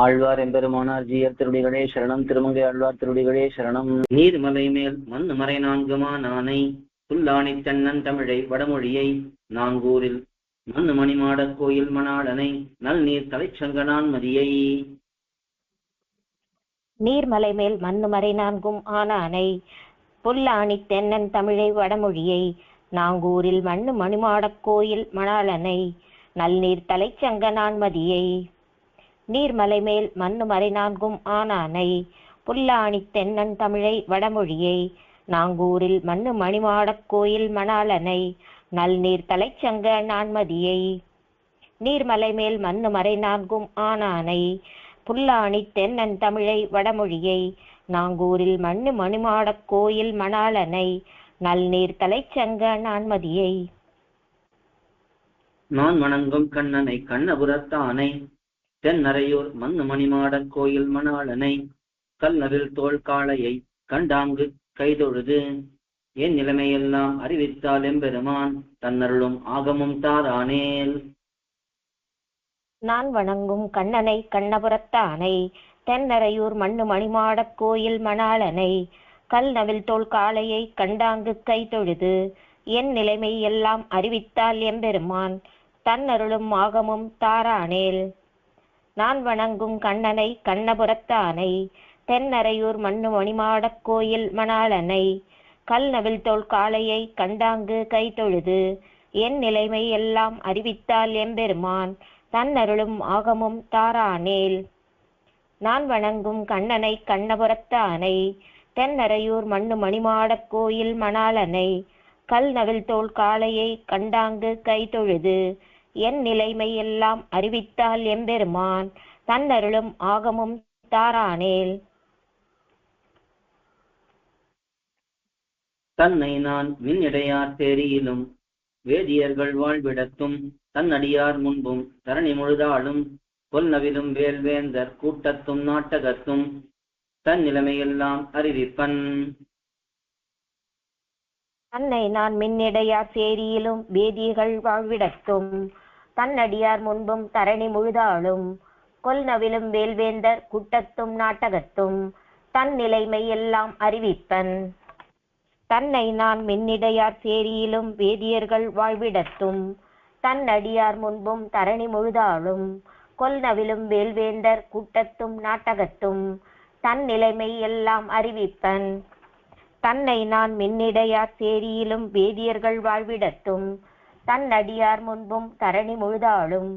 ஆழ்வார் எம்பெருமானார் ஜீயர் திருடிகளே சரணம். திருமங்கை ஆழ்வார் திருடிகளே சரணம். நீர்மலை மேல் மண்ணு மறை நான்குமா நானை புல்லாணி தென்னன் தமிழை வடமொழியை நாங்கூரில் மண்ணு மணிமாட கோயில் மணாளனை. நல் நீர் தலைச்சங்கனான் மதியை. நீர்மலை மேல் மண்ணு மறை நான்கும் ஆனானை புல்லாணி தென்னன் தமிழை வடமொழியை நாங்கூரில் மண்ணு மணிமாடக் கோயில் மணாளனை. நல்நீர் தலைச்சங்க நான்மதியை நீர்மலை மேல் மண்ணு மறை நான்கும் ஆனானை. புல்லாணி தென்னன் தமிழை வடமொழியை. நாங்கூரில் மண்ணு மணிமாடக் கோயில் மணாளனை நல்நீர் தலைச்சங்க நான்மதியை. நீர்மலை மேல் மண்ணு மறை நான்கும் ஆனானை. புல்லாணி தென்னன் தமிழை வடமொழியை. நாங்கூரில் மண்ணு மணிமாடக் கோயில் மணாளனை நல்நீர் தலைச்சங்க நான்மதியை. நான் வணங்கும் கண்ணனை கண்ணபுரத்தானை. தென்னரையூர் மண்ணு மணிமாடக் கோயில் மணாளனை கல்லவில் தோல் காளையை கண்டாங்கு கைதொழுது. என் நிலைமையெல்லாம் அறிவித்தால் எம்பெருமான் தன்னருளும் ஆகமும் தாரானேல். நான் வணங்கும் கண்ணனை கண்ணபுரத்தானை தென்னரையூர் மண்ணு மணிமாடக் கோயில் மணாளனை கல்நவில் தோல் காளையை கண்டாங்கு கை தொழுது என் நிலைமை எல்லாம் அறிவித்தால் எம்பெருமான் தன்னருளும் ஆகமும் தாரானேல். நான் வணங்கும் கண்ணனை கண்ணபுரத்தானை தென்னரையூர் மண்ணு மணிமாடக் கோயில் மணாளனை கல்நவில் தோல் காளையை கண்டாங்கு கை தொழுது என் நிலைமை எல்லாம் அறிவித்தால் எம்பெருமான் தன்னருளும் ஆகமும் தாரானேல். நான் வணங்கும் கண்ணனை கண்ணபுரத்தானை தென்னரையூர் மண்ணு மணிமாடக் கோயில் மணாளனை கல்நவில் தோல் காளையை கண்டாங்கு கை தொழுது என் நிலைமை எல்லாம் அறிவித்தால் எம்பெருமான் தன்னருளும் ஆகமும் தாரானேல். தன்னை நான் மின்னிடையார் தேரியிலும் வேதியர்கள் வாழ்விடத்தும் தன்னடியார் முன்பும் தரணி முழுதாளும் கொல்நவிலும் வேல்வேந்தர் கூட்டத்தும் நாட்டகத்தும் தன் நிலைமையெல்லாம் அறிவிப்பன். தன்னை நான் மின்னிடையார் சேரியிலும் வேதிகள் வாழ்விடத்தும் தன்னடியார் முன்பும் தரணி முழுதாளும். கொல்நவிலும் வேல்வேந்தர் கூட்டத்தும் நாட்டகத்தும் தன் நிலைமை எல்லாம் அறிவிப்பன். தன்னை நான் மின்னிடையார் சேரியிலும் வேதியர்கள் வாழ்விடத்தும். தன் அடியார் முன்பும் தரணி முழுதாளும். கொல்நவிலும் வேல்வேந்தர் கூட்டத்தும் நாட்டகத்தும் தன் நிலைமை எல்லாம் அறிவிப்பன். தன்னை நான் மின்னிடையார் சேரியிலும் வேதியர்கள் வாழ்விடத்தும். தன் அடியார் முன்பும் தரணி முழுதாளும்.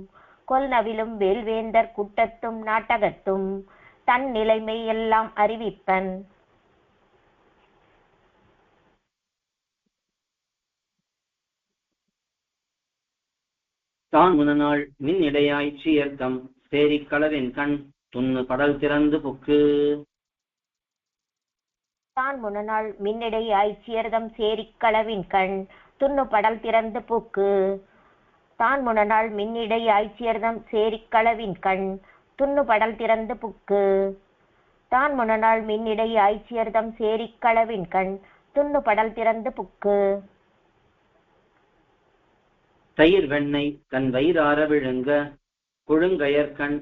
கொல்நவிலும் வேல்வேந்தர் கூட்டத்தும் நாட்டகத்தும் தன் நிலைமை எல்லாம் அறிவிப்பன். தான் முனநாள் மின்னிடையாய் சீர்த்தம் சேரிக் களரின் கண் துண்ணு படல் திறந்து புக்கு. தான் முனநாள் மின்னிடை ஆய்ச்சியர்தம் சேரிக் களவின் கண் துண்ணு படல் திறந்து பூக்கு. தான் முனநாள் மின்னிடை ஆய்ச்சியர்தம் சேரிக்களவின் கண். துண்ணு படல் திறந்து புக்கு. தான் முனநாள் மின்னிடை ஆய்ச்சியர்தம் சேரிக்களவின் கண். துண்ணு படல் திறந்து புக்கு. தயிர் வெண்ணெய் தன் வயிறார விழுங்க. குழுங்கயற்கண்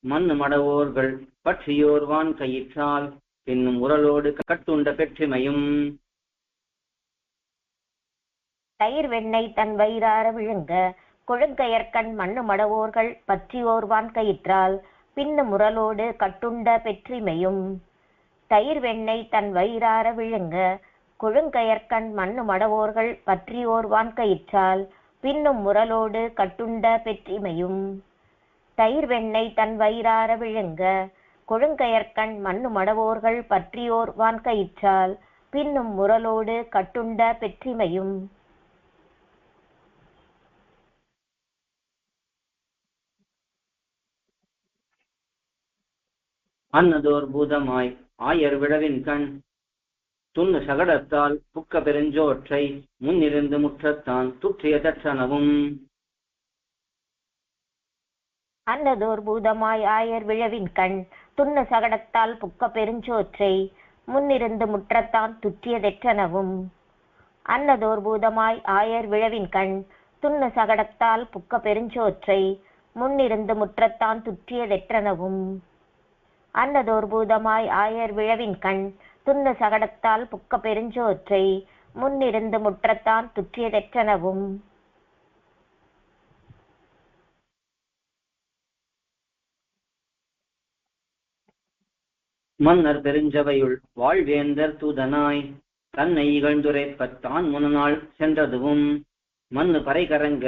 மண்ணு மடவோர்கள் பற்றியோர்வான் கயிற்றால். பின்னும் உரலோடு கட்டுண்ட பெற்றிமையும். தயிர் வெண்ணெய் தன் வயிறார விழுங்க. கொழுங்கயற்கண் மண்ணு மடவோர்கள் பற்றியோர்வான் கயிற்றால். பின்னு முரலோடு கட்டுண்ட பெற்றிமையும். தயிர் வெண்ணெய் தன் வயிறார விழுங்க. கொழுங்கயற்கண் மண்ணு மடவோர்கள் பற்றியோர்வான் கயிற்றால். பின்னும் முரலோடு கட்டுண்ட பெற்றிமையும். தயிர் வெண்ணெய் தன் வயிறார விழுங்க. கொழுங்கயற்கண் மண்ணு மடவோர்கள் பற்றியோர் வான்கயிற்றால் பின்னும் முரலோடு கட்டுண்ட பெற்றிமையும். அன்னதோர் பூதமாய் ஆயர் விழவின் கண். துண்ணு சகடத்தால் புக்க பெருஞ்சோற்றை முன்னிருந்து முற்றத்தான் துற்றிய தற்றனவும். அன்னதோர் பூதமாய் ஆயர் விழவின் கண். துண்ணு சகடத்தால் புக்க பெருஞ்சோற்றை முன்னிருந்து முற்றத்தான் துற்றியதெற்றனவும் அன்னதோர் பூதமாய் ஆயர் விழவின் கண். துண்ணு சகடத்தால் புக்க பெருஞ்சோற்றை முன்னிருந்து முற்றத்தான் துற்றியதெற்றனவும் அன்னதோர் பூதமாய் ஆயர் விழவின் கண் துண்ணு சகடத்தால் புக்க பெருஞ்சோற்றை முன்னிருந்து முற்றத்தான் துற்றியதெற்றனவும். மன்னர் பெருஞ்சவையுள் வாழ்வேந்தர் தூதனாய் தன்னை இகழ்ந்துரைப்பத் தான் முனநாள் சென்றதுவும் மண்ணு பறைகரங்க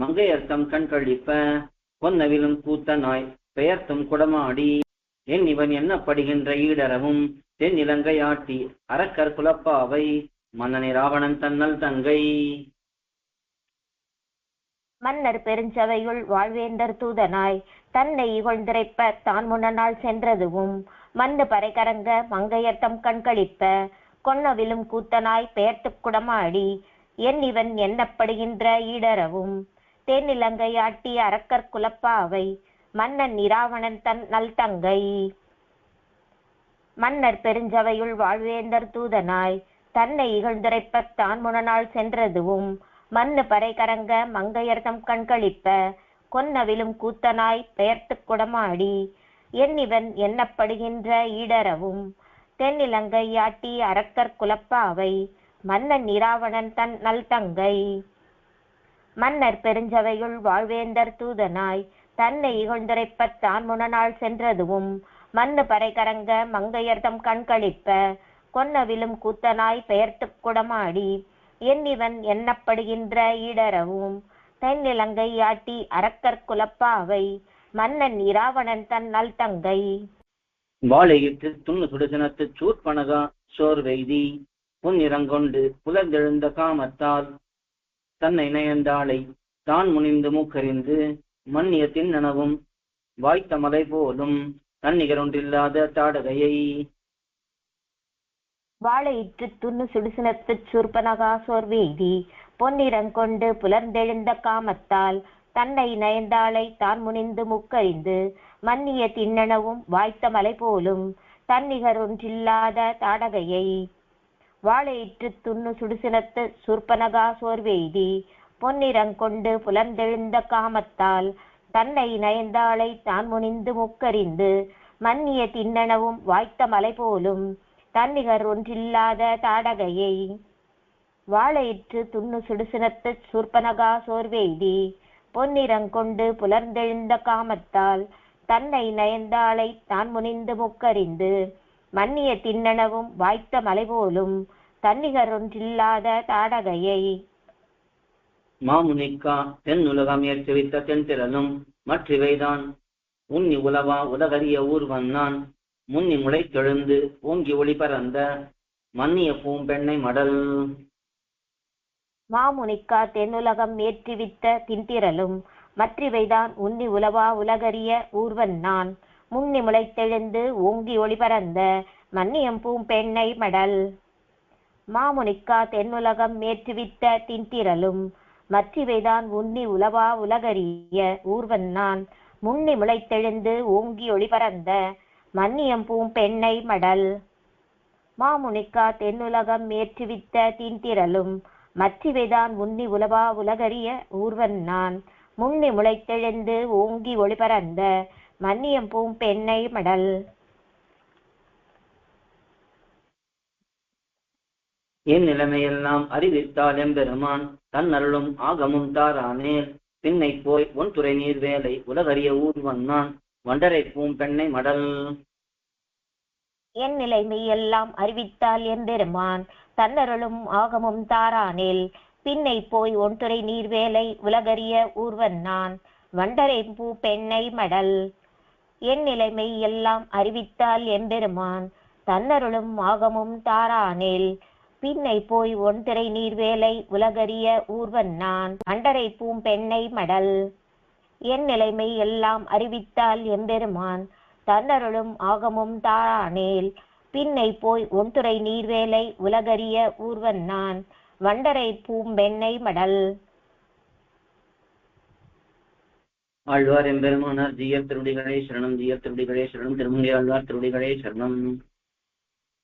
மங்கையர்த்தம் கண்கழிப்ப பொன்னவிலும் கூத்தனாய் பெயர்த்தும் குடமாடி என் இவன் எண்ணப்படுகின்ற ஈடரவும் தென் இலங்கையாட்டி அரக்கர் குலப்பாவை மன்னனை ராவணன் தன்னல் தங்கை. மன்னர் பெருஞ்சவையுள் வாழ்வேந்தர் தூதனாய் தன்னை இகழ்ந்திரைப்ப தான் முன்னநாள் சென்றதுவும் மன்னு பறைகரங்க மங்கையர்த்தம் கண்களிப்ப கொன்னவிலும் கூத்தனாய் பெயர்த்து குடமாடி என் இவன் எண்ணப்படுகின்ற ஈடரவும் தென்னிலங்கை ஆட்டி அரக்கர் குலப்பாவை மன்னன் இராவணன் தன் நல் தங்கை. மன்னர் பெருஞ்சவையுள் வாழ்வேந்தர் தூதனாய் தன்னை இகழ்ந்துரைப்ப தான் முனநாள் சென்றதுவும் மண்ணு பறை கரங்க மங்கையர்தம் கண்களிப்ப கொன்னவிலும் கூத்தனாய் பெயர்த்துக் குடமாடி என்னிவன் எண்ணப்படுகின்ற ஈடரவும் தென்னிலங்கை யாட்டி அரக்கர் குலப்பாவை மன்னன் இராவணன் தன் நல் தங்கை. மன்னர் பெருஞ்சவையுள் வாழ்வேந்தர் தூதனாய் தன்னை இகழ்ந்துரைப்பத்தான் முனநாள் சென்றதுவும். மண்ணு பறை கரங்க மங்கையர்தம் கண்களிப்ப கொன்னவிலும் கூத்தனாய் பெயர்த்துக் குடமாடி. எண்ணிவன் எண்ணப்படுகின்ற ஈடரவும். தென்னிலங்கை ஆட்டி அரக்கர் குலப்பாவை. மன்னன் இராவணன் தன் நல் தங்கை. வாழையிட்டு துண்ணு சுடுசினத்து சூர்பனகா சோர்வெய்தி. புன்னிறங்கொண்டு புலர்ந்தெழுந்த காமத்தால் தன்னை நயந்தாளை தான் முனிந்து மூக்கறிந்து. மண்ணியத்தின் நனவும். வாய்த்த மலை போலும் தன்னிகரொன்றில்லாத தாடகையை. வாழையிற்று துண்ணு சுடுசினத்துச் சூர்பனகா சோர்வெய்தி பொன்னிறங்கொண்டு புலர்ந்தெழுந்த காமத்தால் தன்னை நயந்தாளை தான் முனிந்து முக்கறிந்து. மன்னிய திண்ணனவும் வாய்த்த மலை போலும் தன்னிகர் ஒன்றில்லாத தாடகையை வாழையிற்று துண்ணு சுடுசினத்து சூர்பனகா சோர்வெய்தி பொன்னிறங்கொண்டு புலர்ந்தெழுந்த காமத்தால் தன்னை நயந்தாளை தான் முனிந்து முக்கறிந்து மன்னிய திண்ணனவும் வாய்த்த மலை போலும் தன்னிகர் ஒன்றில்லாத தாடகையை வாழையிற்று துண்ணு சுடுசினத்து சூர்பனகா சோர்வெய்தி பொன்னிறங்கொண்டு புலர்ந்தெழுந்த காமத்தால் தன்னை நயந்தாளை தான் முனிந்து முக்கறிந்து மன்னிய திண்ணனவும் வாய்த்த மலை போலும் தன்னிகர் ஒன்றில்லாத தாடகையை மாமுனிக்கா தென்னுலகம் ஏற்றுவித்த தென்திரலும் மற்றிவைதான். உன்னி உலவா உலகறிய ஊர்வன் நான் முன்னி முளைத்தெழுந்து ஓங்கி ஒளி பறந்த மன்னிய பூம்பெண்ணை மடல். மாமுனிக்கா தென்னுலகம் ஏற்றிவித்த தின்திரலும் மற்றிவைதான் உன்னி உலவா உலகறிய ஊர்வன் நான் முன்னி முளைத்தெழுந்து ஓங்கி ஒளிபரந்த மன்னியம் பூம்பெண்ணை மடல். மாமுனிக்கா தென்னுலகம் ஏற்றுவித்த தின்திரலும் மற்றிவைதான் உன்னி உலவா உலகறிய ஊர்வன் நான் முன்னி முளைத்தெழுந்து ஓங்கி ஒளிபரந்த மன்னியம் பூம்பெண்ணை மடல். மாமுனிக்கா தென்னுலகம் ஏற்றுவித்த தீன்திரலும் மற்றிவைதான் உன்னி உலவா உலகறிய ஊர்வன் நான் முன்னி முளைத்தெழுந்து ஓங்கி ஒளிபரந்த மன்னியம் பூம்பெண்ணை மடல். இந்நிலைமையெல்லாம் அறிவித்தால் எம்பெருமான் தன்னருளும் ஆகமும் தாரானேல். பின்னை போய் உன் துறை நீர் வேலை உலகறிய ஊர்வன் ஒன்றரை வண்டரை பூம்பெண்ணை மடல். என் நிலைமை எல்லாம் அறிவித்தால் எம்பெருமான் தன்னருளும் ஆகமும் தாரானேல். பின்னை போய் ஒன்துறை நீர்வேலை உலகறிய ஊர்வன் நான் வண்டரை பூ பெண்ணை மடல். என் நிலைமை எல்லாம் அறிவித்தால் எம்பெருமான் தன்னருளும் ஆகமும் தாரானேல். பின்னை போய் ஒன்திரை நீர்வேலை உலகறிய ஊர்வன் நான். அண்டரை பூம் பெண்ணை மடல். என் நிலைமை எல்லாம் அறிவித்தால் எம்பெருமான். தன்னருளும் ஆகமும் தாரானேல் பின்னை போய் ஒன்துறை நீர்வேலை உலகறிய ஊர்வன் நான். வண்டரை பூம்பெண்ணை மடல். ஆழ்வார் எம்பெருமானார் ஜீயர் திருடிகளே சரணம் ஜீயர் திருடிகளே சரணம் திருமங்கை ஆழ்வார் திருடிகளே சரணம்.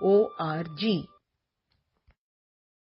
org